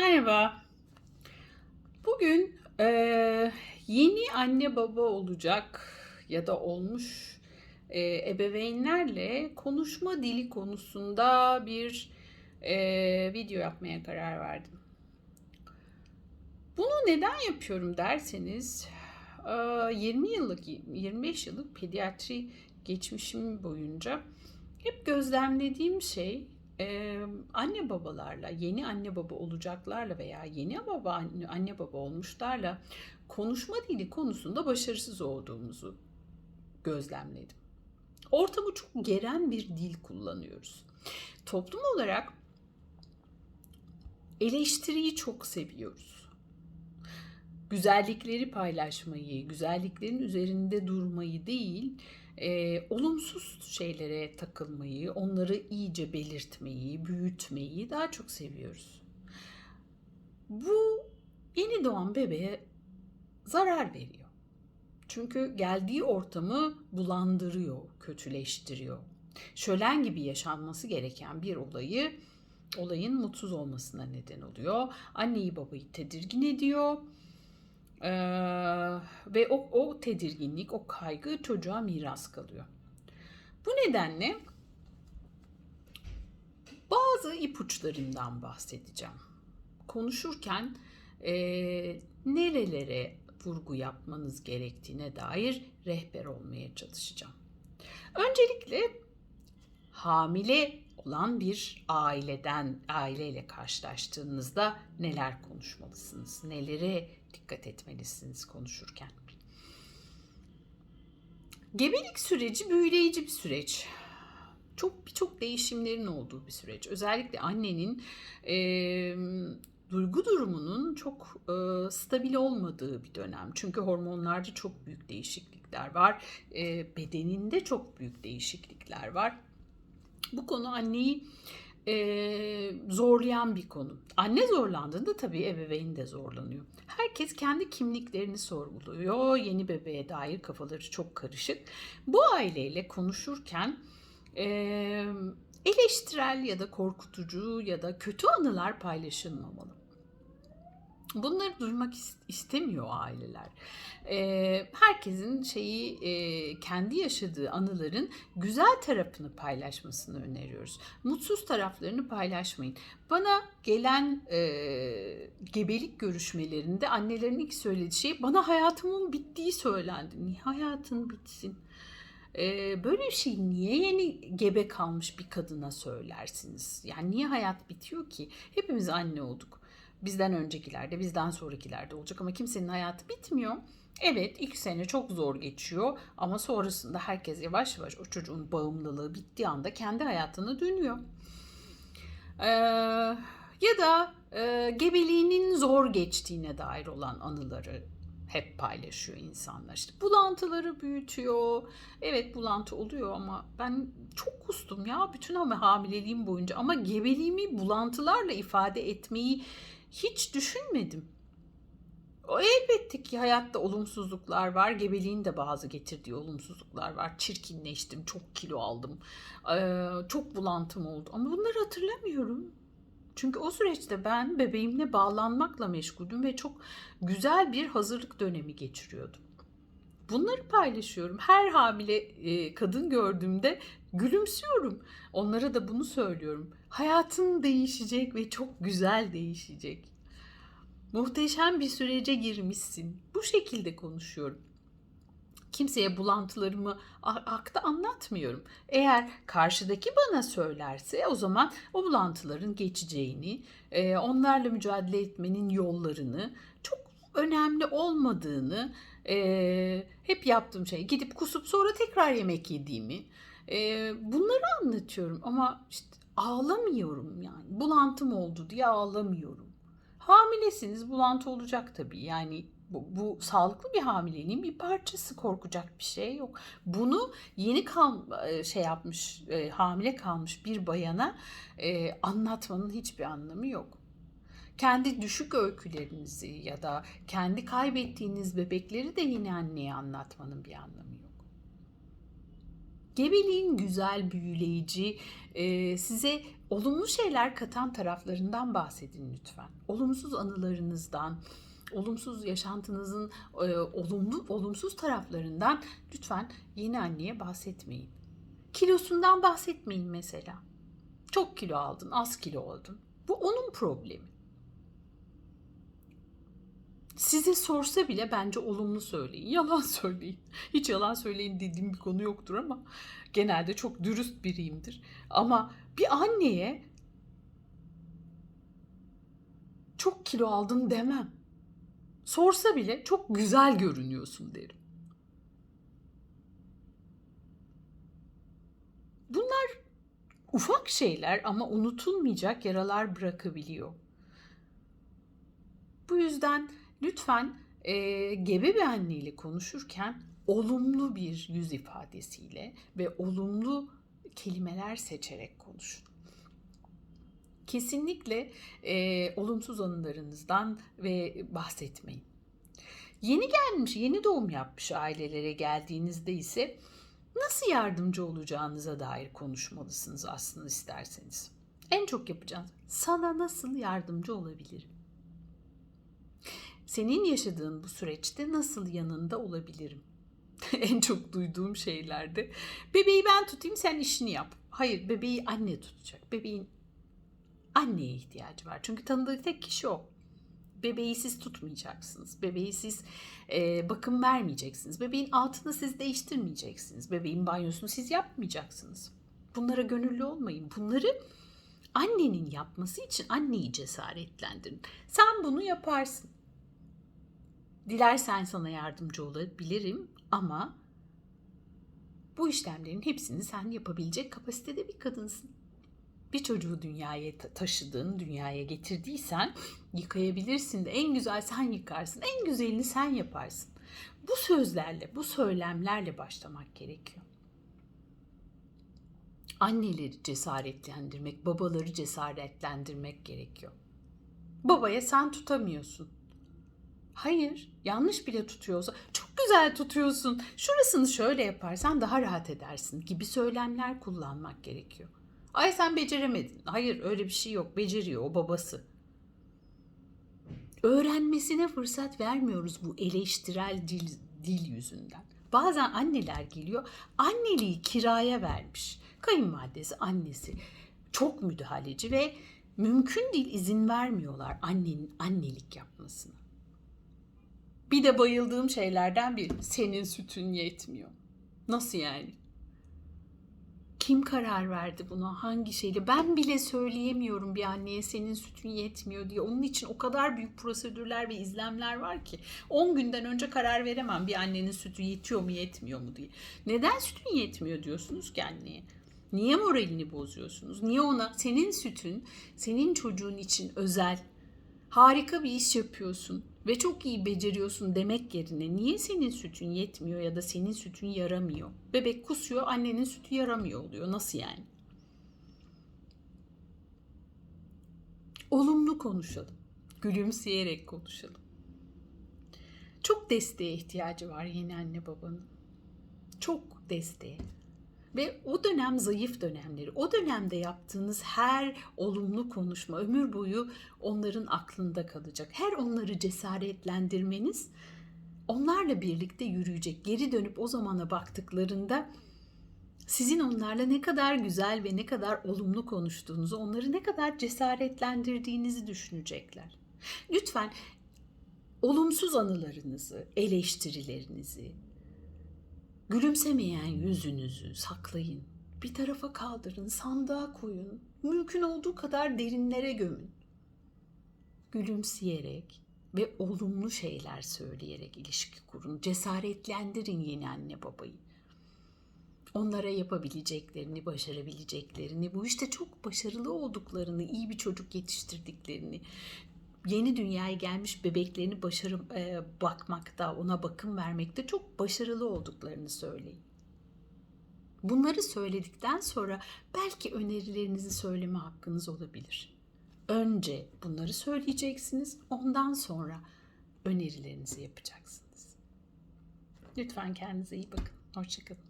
Merhaba. Bugün eee, yeni anne baba olacak ya da olmuş eee, ebeveynlerle konuşma dili konusunda bir eee, video yapmaya karar verdim. Bunu neden yapıyorum derseniz eee, 20 yıllık 25 yıllık pediatri geçmişim boyunca hep gözlemlediğim şey eee, anne babalarla, yeni anne baba olacaklarla veya yeni baba anne, anne baba olmuşlarla konuşma dili konusunda başarısız olduğumuzu gözlemledim. Ortamı çok geren bir dil kullanıyoruz. Toplum olarak eleştiriyi çok seviyoruz. Güzellikleri paylaşmayı, güzelliklerin üzerinde durmayı değil, e, olumsuz şeylere takılmayı, onları iyice belirtmeyi, büyütmeyi daha çok seviyoruz. Bu yeni doğan bebeğe zarar veriyor. Çünkü geldiği ortamı bulandırıyor, kötüleştiriyor. Şölen gibi yaşanması gereken bir olayı olayın mutsuz olmasına neden oluyor. Anneyi babayı tedirgin ediyor. Ee, ve o, o tedirginlik, o kaygı çocuğa miras kalıyor. Bu nedenle bazı ipuçlarından bahsedeceğim. Konuşurken e, nerelere vurgu yapmanız gerektiğine dair rehber olmaya çalışacağım. Öncelikle hamile olan bir aileden aileyle karşılaştığınızda neler konuşmalısınız? Nelere dikkat etmelisiniz konuşurken? Gebelik süreci büyüleyici bir süreç. Çok birçok değişimlerin olduğu bir süreç. Özellikle annenin e, duygu durumunun çok e, stabil olmadığı bir dönem. Çünkü hormonlarda çok büyük değişiklikler var. E, bedeninde çok büyük değişiklikler var. Bu konu anneyi e, zorlayan bir konu. Anne zorlandığında tabii ebeveyn de zorlanıyor. Herkes kendi kimliklerini sorguluyor. Yeni bebeğe dair kafaları çok karışık. Bu aileyle konuşurken e, eleştirel ya da korkutucu ya da kötü anılar paylaşılmamalı. Bunları duymak istemiyor aileler. Ee, herkesin şeyi e, kendi yaşadığı anıların güzel tarafını paylaşmasını öneriyoruz. Mutsuz taraflarını paylaşmayın. Bana gelen e, gebelik görüşmelerinde annelerin ilk söylediği şey bana hayatımın bittiği söylendi. Niye hayatın bitsin? Ee, böyle bir şey niye yeni gebe kalmış bir kadına söylersiniz? Yani niye hayat bitiyor ki? Hepimiz anne olduk bizden öncekilerde, bizden sonrakilerde olacak ama kimsenin hayatı bitmiyor. Evet ilk sene çok zor geçiyor ama sonrasında herkes yavaş yavaş o çocuğun bağımlılığı bittiği anda kendi hayatına dönüyor. Ee, ya da e, gebeliğinin zor geçtiğine dair olan anıları hep paylaşıyor insanlar. İşte bulantıları büyütüyor. Evet bulantı oluyor ama ben çok kustum ya bütün ama hamileliğim boyunca ama gebeliğimi bulantılarla ifade etmeyi hiç düşünmedim. O elbette ki hayatta olumsuzluklar var. Gebeliğin de bazı getirdiği olumsuzluklar var. Çirkinleştim, çok kilo aldım, çok bulantım oldu. Ama bunları hatırlamıyorum. Çünkü o süreçte ben bebeğimle bağlanmakla meşguldüm ve çok güzel bir hazırlık dönemi geçiriyordum. Bunları paylaşıyorum. Her hamile kadın gördüğümde gülümsüyorum. Onlara da bunu söylüyorum. Hayatın değişecek ve çok güzel değişecek. Muhteşem bir sürece girmişsin. Bu şekilde konuşuyorum. Kimseye bulantılarımı akta anlatmıyorum. Eğer karşıdaki bana söylerse o zaman o bulantıların geçeceğini, onlarla mücadele etmenin yollarını, çok önemli olmadığını, hep yaptığım şey gidip kusup sonra tekrar yemek yediğimi, bunları anlatıyorum ama işte ağlamıyorum yani. Bulantım oldu diye ağlamıyorum. Hamilesiniz bulantı olacak tabii. Yani bu, bu sağlıklı bir hamileliğin bir parçası korkacak bir şey yok. Bunu yeni kal şey yapmış e, hamile kalmış bir bayana e, anlatmanın hiçbir anlamı yok. Kendi düşük öykülerinizi ya da kendi kaybettiğiniz bebekleri de yine anneye anlatmanın bir anlamı yok. Gebeliğin güzel, büyüleyici, e, size olumlu şeyler katan taraflarından bahsedin lütfen. Olumsuz anılarınızdan, olumsuz yaşantınızın e, olumlu, olumsuz taraflarından lütfen yeni anneye bahsetmeyin. Kilosundan bahsetmeyin mesela. Çok kilo aldın, az kilo oldun. Bu onun problemi. Size sorsa bile bence olumlu söyleyin. Yalan söyleyin. Hiç yalan söyleyin dediğim bir konu yoktur ama genelde çok dürüst biriyimdir. Ama bir anneye çok kilo aldın demem. Sorsa bile çok güzel görünüyorsun derim. Bunlar ufak şeyler ama unutulmayacak yaralar bırakabiliyor. Bu yüzden lütfen e, gebe bir anneyle konuşurken olumlu bir yüz ifadesiyle ve olumlu kelimeler seçerek konuşun. Kesinlikle e, olumsuz anılarınızdan ve bahsetmeyin. Yeni gelmiş, yeni doğum yapmış ailelere geldiğinizde ise nasıl yardımcı olacağınıza dair konuşmalısınız aslında isterseniz. En çok yapacağınız sana nasıl yardımcı olabilirim? Senin yaşadığın bu süreçte nasıl yanında olabilirim? en çok duyduğum şeylerde bebeği ben tutayım sen işini yap. Hayır bebeği anne tutacak. Bebeğin anneye ihtiyacı var. Çünkü tanıdığı tek kişi o. Bebeği siz tutmayacaksınız. Bebeği siz e, bakım vermeyeceksiniz. Bebeğin altını siz değiştirmeyeceksiniz. Bebeğin banyosunu siz yapmayacaksınız. Bunlara gönüllü olmayın. Bunları annenin yapması için anneyi cesaretlendirin. Sen bunu yaparsın. Dilersen sana yardımcı olabilirim ama bu işlemlerin hepsini sen yapabilecek kapasitede bir kadınsın. Bir çocuğu dünyaya taşıdın, dünyaya getirdiysen yıkayabilirsin de en güzel sen yıkarsın, en güzelini sen yaparsın. Bu sözlerle, bu söylemlerle başlamak gerekiyor. Anneleri cesaretlendirmek, babaları cesaretlendirmek gerekiyor. Babaya sen tutamıyorsun. Hayır, yanlış bile tutuyorsa çok güzel tutuyorsun. Şurasını şöyle yaparsan daha rahat edersin gibi söylemler kullanmak gerekiyor. Ay sen beceremedin. Hayır öyle bir şey yok. Beceriyor o babası. Öğrenmesine fırsat vermiyoruz bu eleştirel dil, dil yüzünden. Bazen anneler geliyor, anneliği kiraya vermiş. Kayınvalidesi, annesi çok müdahaleci ve mümkün değil izin vermiyorlar annenin annelik yapmasına. Bir de bayıldığım şeylerden biri senin sütün yetmiyor. Nasıl yani? Kim karar verdi buna? Hangi şeyle? Ben bile söyleyemiyorum bir anneye senin sütün yetmiyor diye. Onun için o kadar büyük prosedürler ve izlemler var ki 10 günden önce karar veremem bir annenin sütü yetiyor mu yetmiyor mu diye. Neden sütün yetmiyor diyorsunuz ki anneye? Niye moralini bozuyorsunuz? Niye ona senin sütün senin çocuğun için özel harika bir iş yapıyorsun ve çok iyi beceriyorsun demek yerine niye senin sütün yetmiyor ya da senin sütün yaramıyor? Bebek kusuyor, annenin sütü yaramıyor oluyor. Nasıl yani? Olumlu konuşalım. Gülümseyerek konuşalım. Çok desteğe ihtiyacı var yeni anne babanın. Çok desteğe. Ve o dönem zayıf dönemleri, o dönemde yaptığınız her olumlu konuşma ömür boyu onların aklında kalacak. Her onları cesaretlendirmeniz onlarla birlikte yürüyecek. Geri dönüp o zamana baktıklarında sizin onlarla ne kadar güzel ve ne kadar olumlu konuştuğunuzu, onları ne kadar cesaretlendirdiğinizi düşünecekler. Lütfen olumsuz anılarınızı, eleştirilerinizi, Gülümsemeyen yüzünüzü saklayın. Bir tarafa kaldırın, sandığa koyun. Mümkün olduğu kadar derinlere gömün. Gülümseyerek ve olumlu şeyler söyleyerek ilişki kurun. Cesaretlendirin yeni anne babayı. Onlara yapabileceklerini, başarabileceklerini, bu işte çok başarılı olduklarını, iyi bir çocuk yetiştirdiklerini, yeni dünyaya gelmiş bebeklerini başarı e, bakmakta, ona bakım vermekte çok başarılı olduklarını söyleyin. Bunları söyledikten sonra belki önerilerinizi söyleme hakkınız olabilir. Önce bunları söyleyeceksiniz, ondan sonra önerilerinizi yapacaksınız. Lütfen kendinize iyi bakın. Hoşçakalın.